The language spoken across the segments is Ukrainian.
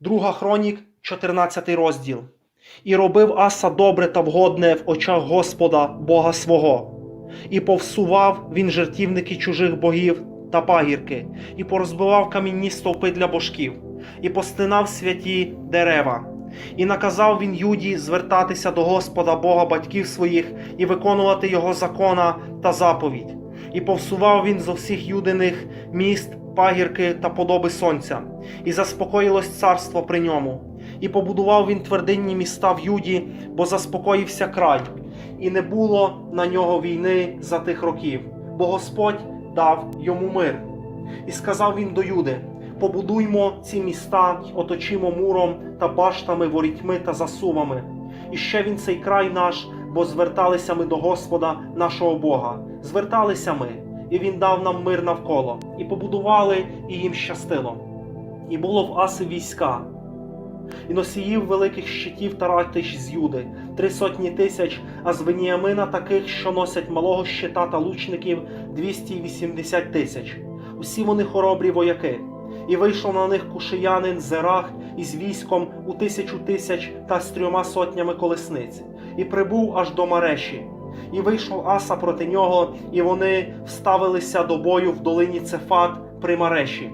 Друга хронік, 14 розділ. І робив Аса добре та вгодне в очах Господа, Бога свого. І повсував він жертівники чужих богів та пагірки, і порозбивав камінні стовпи для божків, і постинав святі дерева. І наказав він Юді звертатися до Господа Бога батьків своїх і виконувати його закона та заповідь. І повсував він зо всіх юдиних міст, пагірки та подоби сонця, і заспокоїлось царство при ньому. І побудував він твердинні міста в Юді, бо заспокоївся край, і не було на нього війни за тих років, бо Господь дав йому мир. І сказав він до Юди: Побудуймо ці міста, оточимо муром та баштами, ворітьми та засувами. І ще він цей край наш, бо зверталися ми до Господа нашого Бога. Зверталися ми, і він дав нам мир навколо, і побудували, і їм щастило. І було в Аси війська, і носіїв великих щитів та ратищ з Юди, три сотні тисяч, а з Веніамина таких, що носять малого щита та лучників 280 тисяч. Усі вони хоробрі вояки. І вийшов на них кушиянин Зерах із військом у тисячу тисяч та з трьома сотнями колесниць, і прибув аж до Мареші. І вийшов Аса проти нього, і вони вставилися до бою в долині Цефат при Мареші.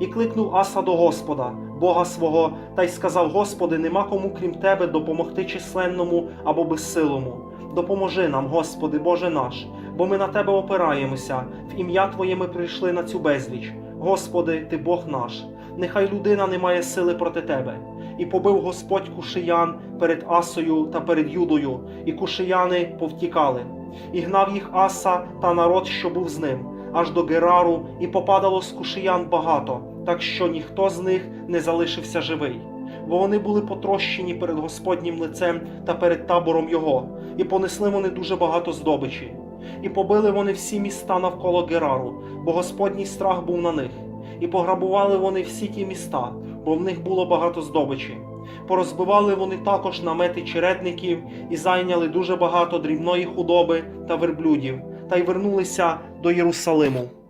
І кликнув Аса до Господа, Бога свого, та й сказав: Господи, нема кому крім Тебе допомогти численному або безсилому. Допоможи нам, Господи, Боже наш, бо ми на Тебе опираємося, в ім'я Твоє ми прийшли на цю безліч. Господи, Ти Бог наш, нехай людина не має сили проти Тебе. І побив Господь кушиян перед Асою та перед Юдою, і кушияни повтікали. І гнав їх Аса та народ, що був з ним, аж до Герару, і попадало з кушиян багато, так що ніхто з них не залишився живий. Бо вони були потрощені перед Господнім лицем та перед табором його, і понесли вони дуже багато здобичі. І побили вони всі міста навколо Герару, бо Господній страх був на них. І пограбували вони всі ті міста, бо в них було багато здобичі. Порозбивали вони також намети чередників і зайняли дуже багато дрібної худоби та верблюдів, та й вернулися до Єрусалиму.